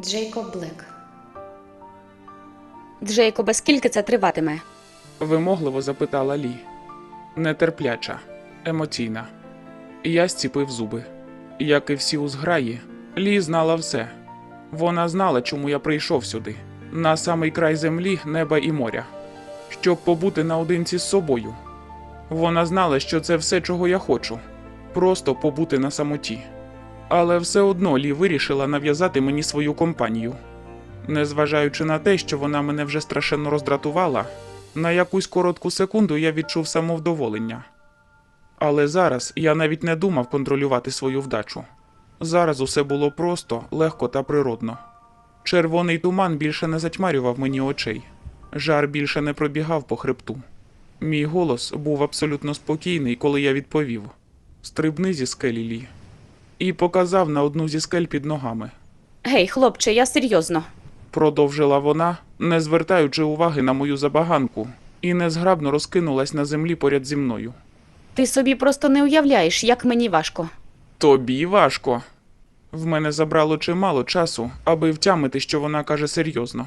Джейкоб Блек Джейкобе, скільки це триватиме? вимогливо запитала Лі. Нетерпляча, емоційна. Я зціпив зуби. Як і всі у зграї, Лі знала все. Вона знала, чому я прийшов сюди, на самий край землі, неба і моря, щоб побути наодинці з собою. Вона знала, що це все, чого я хочу, просто побути на самоті. Але все одно Лі вирішила нав'язати мені свою компанію. Незважаючи на те, що вона мене вже страшенно роздратувала, на якусь коротку секунду я відчув самовдоволення. Але зараз я навіть не думав контролювати свою вдачу. Зараз усе було просто, легко та природно. Червоний туман більше не затьмарював мені очей, жар більше не пробігав по хребту. Мій голос був абсолютно спокійний, коли я відповів: Стрибни зі скелі Лі. І показав на одну зі скель під ногами. Гей, хлопче, я серйозно. Продовжила вона, не звертаючи уваги на мою забаганку, і незграбно розкинулась на землі поряд зі мною. Ти собі просто не уявляєш, як мені важко. Тобі важко. В мене забрало чимало часу, аби втямити, що вона каже серйозно.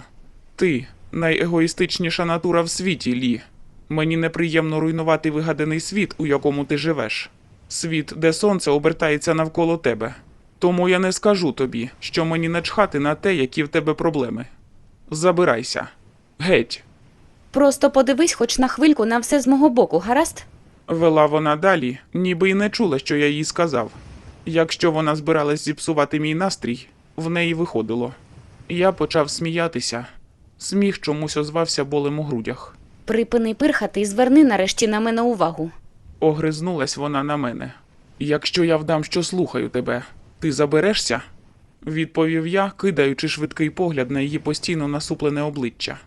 Ти найегоїстичніша натура в світі, Лі. Мені неприємно руйнувати вигаданий світ, у якому ти живеш. Світ, де сонце обертається навколо тебе. Тому я не скажу тобі, що мені начхати на те, які в тебе проблеми. Забирайся. Геть. Просто подивись хоч на хвильку на все з мого боку, гаразд? Вела вона далі, ніби й не чула, що я їй сказав. Якщо вона збиралась зіпсувати мій настрій, в неї виходило. Я почав сміятися. Сміх чомусь озвався болем у грудях. Припини пирхати і зверни нарешті на мене увагу. Огризнулась вона на мене. Якщо я вдам, що слухаю тебе, ти заберешся? відповів я, кидаючи швидкий погляд на її постійно насуплене обличчя.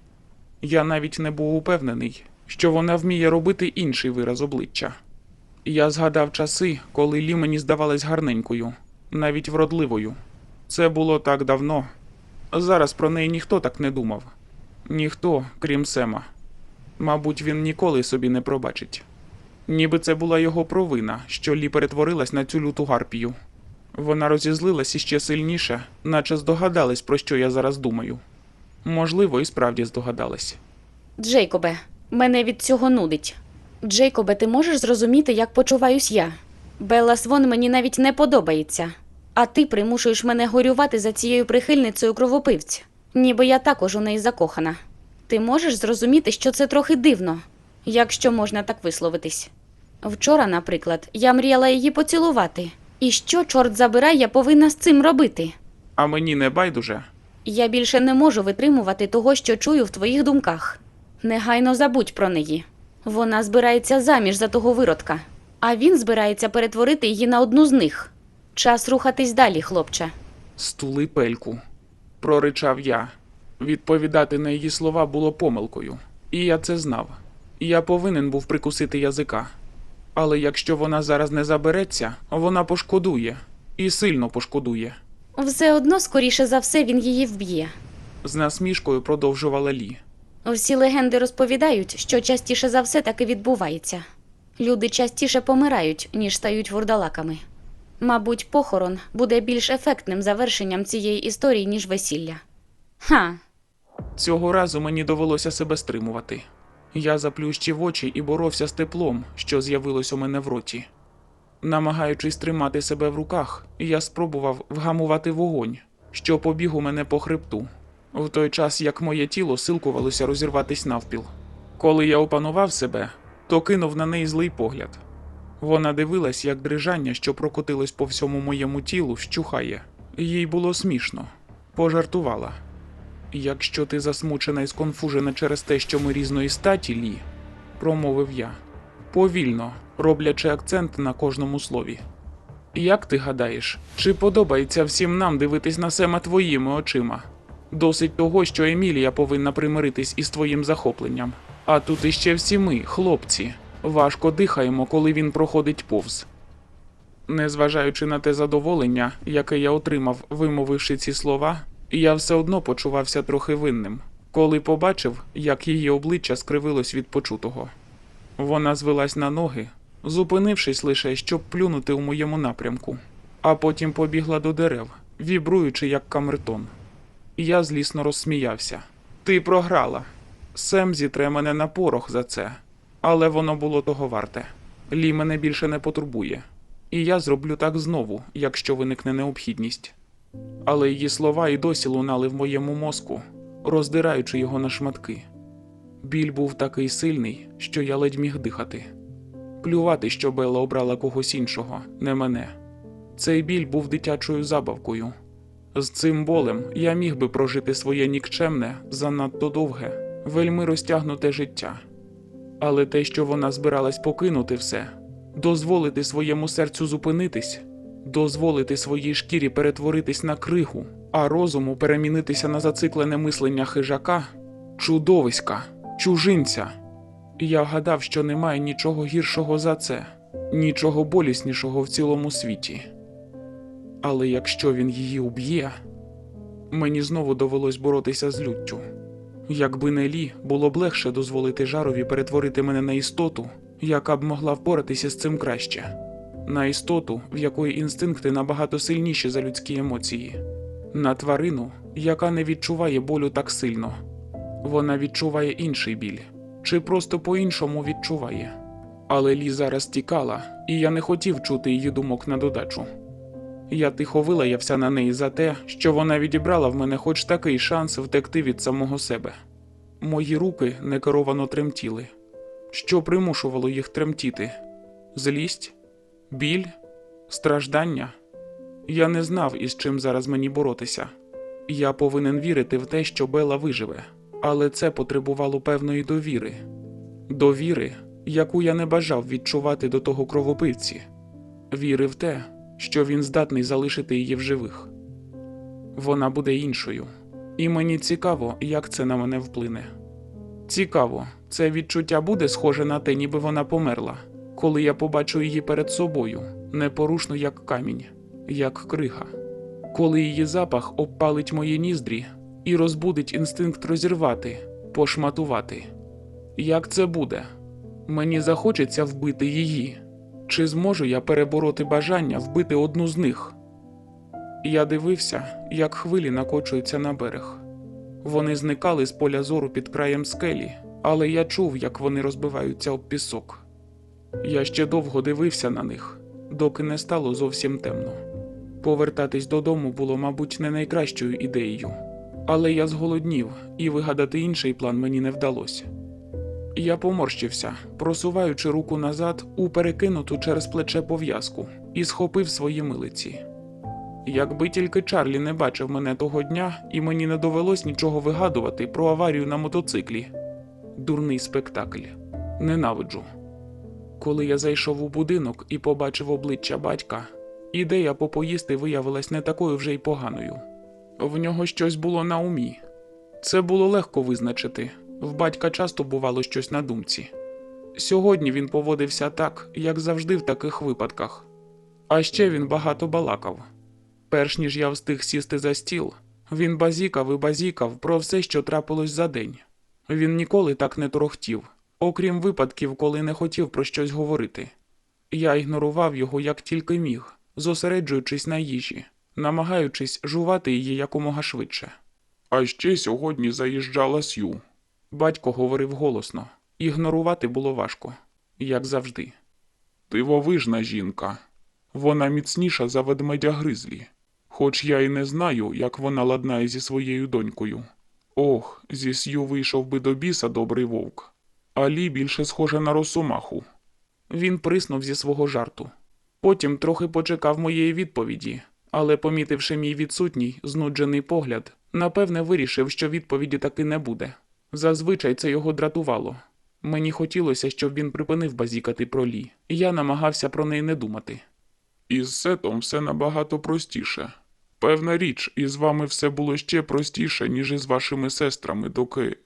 Я навіть не був упевнений, що вона вміє робити інший вираз обличчя. Я згадав часи, коли Лі мені здавалась гарненькою, навіть вродливою. Це було так давно. Зараз про неї ніхто так не думав. Ніхто, крім Сема. Мабуть, він ніколи собі не пробачить. Ніби це була його провина, що Лі перетворилась на цю люту гарпію. Вона розізлилась іще сильніше, наче здогадалась, про що я зараз думаю. Можливо, і справді здогадалась. Джейкобе, мене від цього нудить. Джейкобе, ти можеш зрозуміти, як почуваюсь я? Белла Свон мені навіть не подобається. А ти примушуєш мене горювати за цією прихильницею кровопивця, ніби я також у неї закохана. Ти можеш зрозуміти, що це трохи дивно, якщо можна так висловитись. Вчора, наприклад, я мріяла її поцілувати. І що, чорт забирай, я повинна з цим робити? А мені не байдуже. Я більше не можу витримувати того, що чую в твоїх думках. Негайно забудь про неї. Вона збирається заміж за того виродка, а він збирається перетворити її на одну з них. Час рухатись далі, хлопче. Стули пельку, проричав я. Відповідати на її слова було помилкою, і я це знав. Я повинен був прикусити язика. Але якщо вона зараз не забереться, вона пошкодує і сильно пошкодує. Все одно, скоріше за все, він її вб'є. З насмішкою продовжувала Лі. Всі легенди розповідають, що частіше за все таки відбувається. Люди частіше помирають, ніж стають вурдалаками. Мабуть, похорон буде більш ефектним завершенням цієї історії, ніж весілля. Ха, Цього разу мені довелося себе стримувати. Я заплющив очі і боровся з теплом, що з'явилось у мене в роті. Намагаючись тримати себе в руках, я спробував вгамувати вогонь, що побіг у мене по хребту, в той час як моє тіло силкувалося розірватись навпіл. Коли я опанував себе, то кинув на неї злий погляд. Вона дивилась, як дрижання, що прокотилось по всьому моєму тілу, вщухає. Їй було смішно, пожартувала. Якщо ти засмучена і сконфужена через те, що ми різної статі, Лі, промовив я, повільно, роблячи акцент на кожному слові. Як ти гадаєш, чи подобається всім нам дивитись на Сема твоїми очима? Досить того, що Емілія повинна примиритись із твоїм захопленням. А тут іще всі ми, хлопці, важко дихаємо, коли він проходить повз. Незважаючи на те задоволення, яке я отримав, вимовивши ці слова, я все одно почувався трохи винним, коли побачив, як її обличчя скривилось від почутого. Вона звелась на ноги, зупинившись лише, щоб плюнути у моєму напрямку, а потім побігла до дерев, вібруючи як камертон. Я злісно розсміявся. Ти програла. Сем зітре мене на порох за це, але воно було того варте. Лі мене більше не потурбує. І я зроблю так знову, якщо виникне необхідність. Але її слова і досі лунали в моєму мозку, роздираючи його на шматки. Біль був такий сильний, що я ледь міг дихати. Плювати, що Белла обрала когось іншого, не мене. Цей біль був дитячою забавкою. З цим болем я міг би прожити своє нікчемне, занадто довге, вельми розтягнуте життя. Але те, що вона збиралась покинути все, дозволити своєму серцю зупинитись, дозволити своїй шкірі перетворитись на кригу, а розуму перемінитися на зациклене мислення хижака, чудовиська, чужинця. Я гадав, що немає нічого гіршого за це, нічого боліснішого в цілому світі. Але якщо він її уб'є, мені знову довелось боротися з люттю. Якби не Лі, було б легше дозволити жарові перетворити мене на істоту, яка б могла впоратися з цим краще, на істоту, в якої інстинкти набагато сильніші за людські емоції, на тварину, яка не відчуває болю так сильно. Вона відчуває інший біль, чи просто по-іншому відчуває. Але Лі зараз тікала, і я не хотів чути її думок на додачу. Я тихо вилаявся на неї за те, що вона відібрала в мене хоч такий шанс втекти від самого себе. Мої руки некеровано тремтіли. Що примушувало їх тремтіти? Злість? Біль? Страждання? Я не знав, із чим зараз мені боротися. Я повинен вірити в те, що Бела виживе, але це потребувало певної довіри. Довіри, яку я не бажав відчувати до того кровопивці. Віри в те, що він здатний залишити її в живих. Вона буде іншою, і мені цікаво, як це на мене вплине. Цікаво, це відчуття буде схоже на те, ніби вона померла, коли я побачу її перед собою, непорушно як камінь, як крига, коли її запах обпалить мої ніздрі і розбудить інстинкт розірвати, пошматувати. Як це буде? Мені захочеться вбити її. Чи зможу я перебороти бажання вбити одну з них? Я дивився, як хвилі накочуються на берег. Вони зникали з поля зору під краєм скелі, але я чув, як вони розбиваються об пісок. Я ще довго дивився на них, доки не стало зовсім темно. Повертатись додому було, мабуть, не найкращою ідеєю, але я зголоднів, і вигадати інший план мені не вдалося. Я поморщився, просуваючи руку назад у перекинуту через плече пов'язку, і схопив свої милиці. Якби тільки Чарлі не бачив мене того дня, і мені не довелось нічого вигадувати про аварію на мотоциклі. Дурний спектакль. Ненавиджу. Коли я зайшов у будинок і побачив обличчя батька, ідея попоїсти виявилась не такою вже й поганою. В нього щось було на умі. Це було легко визначити. В батька часто бувало щось на думці. Сьогодні він поводився так, як завжди в таких випадках. А ще він багато балакав. Перш ніж я встиг сісти за стіл, він базікав і базікав про все, що трапилось за день. Він ніколи так не торохтів, окрім випадків, коли не хотів про щось говорити. Я ігнорував його як тільки міг, зосереджуючись на їжі, намагаючись жувати її якомога швидше. А ще сьогодні заїжджала Сью. Батько говорив голосно. Ігнорувати було важко, як завжди. Дивовижна жінка. Вона міцніша за ведмедя гризлі. Хоч я і не знаю, як вона ладнає зі своєю донькою. Ох, зі Сью вийшов би до біса добрий вовк. Алі більше схоже на росомаху. Він приснув зі свого жарту. Потім трохи почекав моєї відповіді, але, помітивши мій відсутній, знуджений погляд, Напевне, вирішив, що відповіді таки не буде. Зазвичай це його дратувало. Мені хотілося, щоб він припинив базікати про Лі, я намагався про неї не думати. Із Сетом все набагато простіше. Певна річ, із вами все було ще простіше, ніж із вашими сестрами, доки.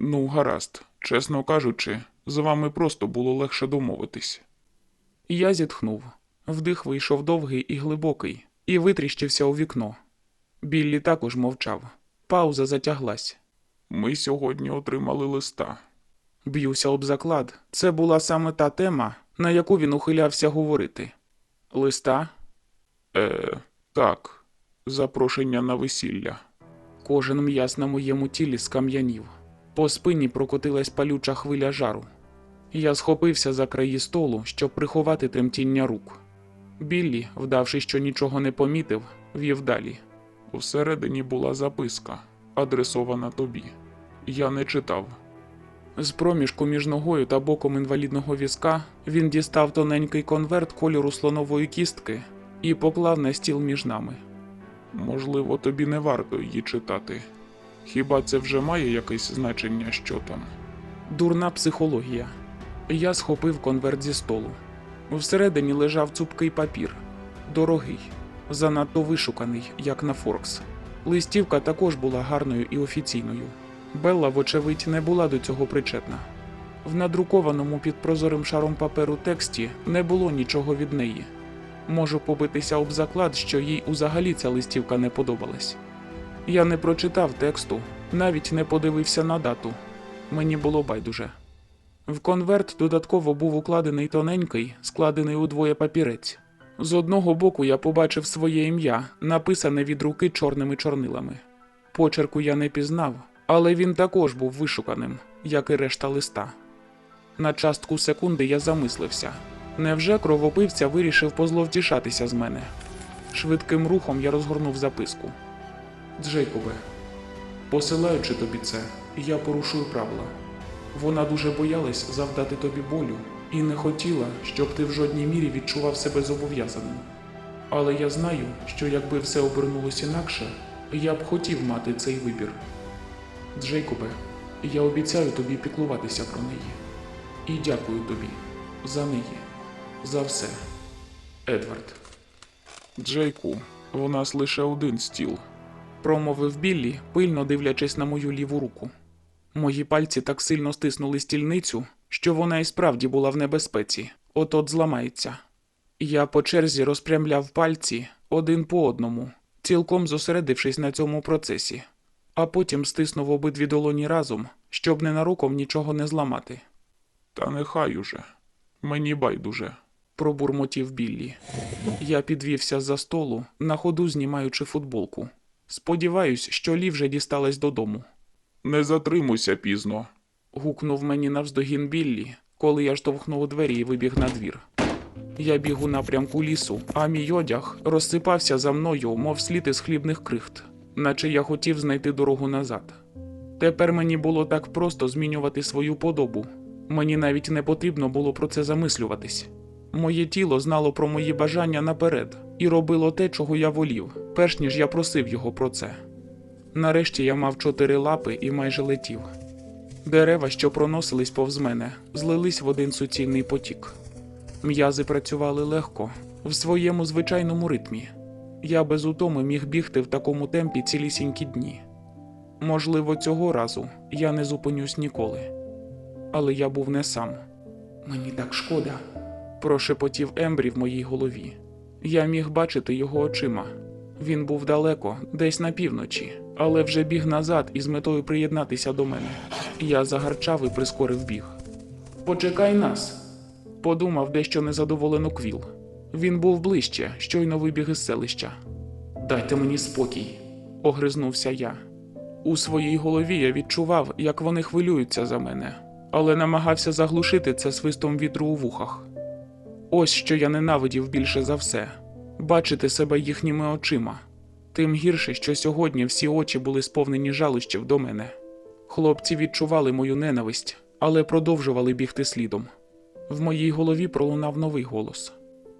Ну, гаразд, чесно кажучи, з вами просто було легше домовитись. Я зітхнув. Вдих вийшов довгий і глибокий, і витріщився у вікно. Біллі також мовчав. Пауза затяглась. Ми сьогодні отримали листа. Б'юся об заклад. Це була саме та тема, на яку він ухилявся говорити. Листа? Е, так. Запрошення на весілля. Кожен м'яз на моєму тілі скам'янів. По спині прокотилась палюча хвиля жару. Я схопився за краї столу, щоб приховати тремтіння рук. Біллі, вдавши, що нічого не помітив, вів далі. Усередині була записка, адресована тобі. Я не читав. З проміжку між ногою та боком інвалідного візка він дістав тоненький конверт кольору слонової кістки і поклав на стіл між нами. Можливо, тобі не варто її читати. Хіба це вже має якесь значення, що там? Дурна психологія. Я схопив конверт зі столу. Всередині лежав цупкий папір. Дорогий, занадто вишуканий, як на Форкс. Листівка також була гарною і офіційною. Белла, вочевидь, не була до цього причетна. В надрукованому під прозорим шаром паперу тексті не було нічого від неї. Можу побитися об заклад, що їй узагалі ця листівка не подобалась. Я не прочитав тексту, навіть не подивився на дату. Мені було байдуже. В конверт додатково був укладений тоненький, складений удвоє папірець. З одного боку я побачив своє ім'я, написане від руки чорними чорнилами. Почерку я не пізнав, але він також був вишуканим, як і решта листа. На частку секунди я замислився. Невже кровопивця вирішив позловтішатися з мене? Швидким рухом я розгорнув записку. Джейкобе, посилаючи тобі це, я порушую правила. Вона дуже боялась завдати тобі болю і не хотіла, щоб ти в жодній мірі відчував себе зобов'язаним. Але я знаю, що якби все обернулося інакше, я б хотів мати цей вибір. Джейкобе, я обіцяю тобі піклуватися про неї. І дякую тобі за неї, за все. Едвард. Джейку, у нас лише один стіл, промовив Біллі, пильно дивлячись на мою ліву руку. Мої пальці так сильно стиснули стільницю, що вона і справді була в небезпеці, от-от зламається. Я по черзі розпрямляв пальці один по одному, цілком зосередившись на цьому процесі, а потім стиснув обидві долоні разом, щоб ненароком нічого не зламати. Та нехай уже, мені байдуже, пробурмотів Біллі. Я підвівся за столу, на ходу знімаючи футболку. Сподіваюсь, що Лі вже дісталась додому. Не затримуйся пізно. гукнув мені навздогін Біллі, коли я штовхнув двері і вибіг на двір. Я біг у напрямку лісу, а мій одяг розсипався за мною, мов слід із хлібних крихт, наче я хотів знайти дорогу назад. Тепер мені було так просто змінювати свою подобу. Мені навіть не потрібно було про це замислюватись. Моє тіло знало про мої бажання наперед і робило те, чого я волів, перш ніж я просив його про це. Нарешті я мав чотири лапи і майже летів. Дерева, що проносились повз мене, злились в один суцільний потік. М'язи працювали легко, в своєму звичайному ритмі. Я без утоми міг бігти в такому темпі цілісінькі дні. Можливо, цього разу я не зупинюсь ніколи. Але я був не сам. Мені так шкода, прошепотів Ембрі в моїй голові. Я міг бачити його очима. Він був далеко, десь на півночі, але вже біг назад із метою приєднатися до мене. Я загарчав і прискорив біг. Почекай нас, подумав дещо незадоволено Квіл. Він був ближче, щойно вибіг із селища. Дайте мені спокій, огризнувся я. У своїй голові я відчував, як вони хвилюються за мене, але намагався заглушити це свистом вітру у вухах. Ось що я ненавидів більше за все бачити себе їхніми очима. Тим гірше, що сьогодні всі очі були сповнені жалощів до мене. Хлопці відчували мою ненависть, але продовжували бігти слідом. В моїй голові пролунав новий голос: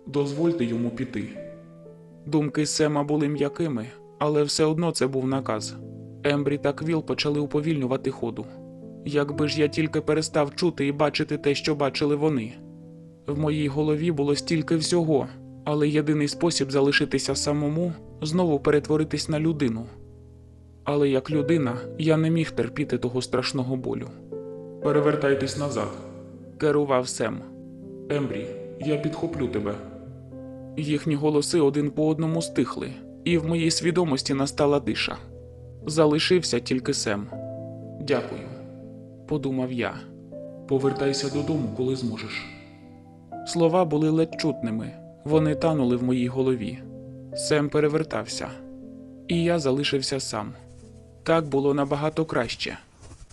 Дозвольте йому піти. Думки Сема були м'якими, але все одно це був наказ. Ембрі та Квіл почали уповільнювати ходу. Якби ж я тільки перестав чути і бачити те, що бачили вони. В моїй голові було стільки всього, але єдиний спосіб залишитися самому знову перетворитись на людину. Але як людина я не міг терпіти того страшного болю. Перевертайтесь назад, керував Сем. Ембрі, я підхоплю тебе. Їхні голоси один по одному стихли, і в моїй свідомості настала тиша. Залишився тільки Сем. Дякую, подумав я. Повертайся додому, коли зможеш. Слова були ледь чутними, вони танули в моїй голові. Сем перевертався, і я залишився сам. Так було набагато краще.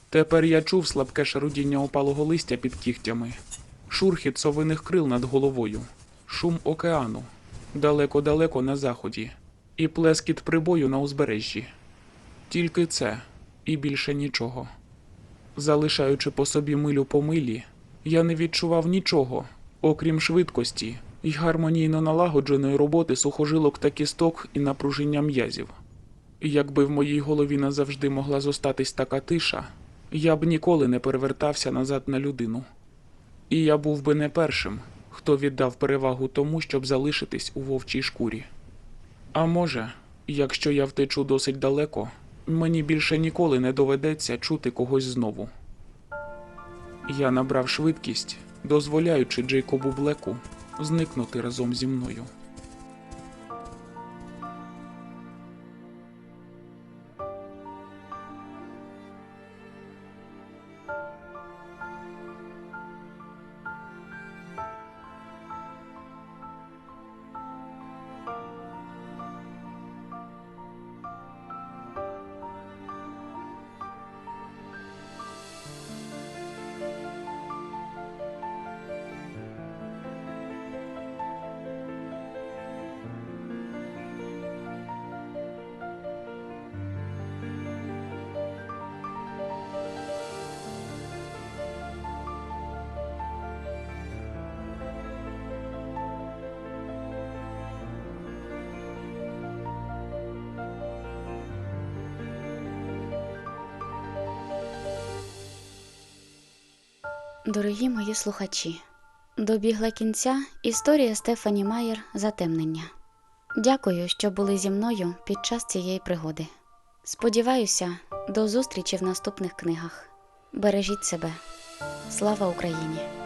Тепер я чув слабке шарудіння опалого листя під кігтями, шурхіт совиних крил над головою, шум океану далеко-далеко на заході, і плескіт прибою на узбережжі. Тільки це і більше нічого. Залишаючи по собі милю по милі, я не відчував нічого, окрім швидкості й гармонійно налагодженої роботи сухожилок та кісток і напруження м'язів. Якби в моїй голові назавжди могла зостатись така тиша, я б ніколи не перевертався назад на людину. І я був би не першим, хто віддав перевагу тому, щоб залишитись у вовчій шкурі. А може, якщо я втечу досить далеко, мені більше ніколи не доведеться чути когось знову. Я набрав швидкість, дозволяючи Джейкобу Блеку зникнути разом зі мною. Дорогі мої слухачі, добігла кінця історія Стефані Майер Затемнення. Дякую, що були зі мною під час цієї пригоди. Сподіваюся, до зустрічі в наступних книгах. Бережіть себе. Слава Україні!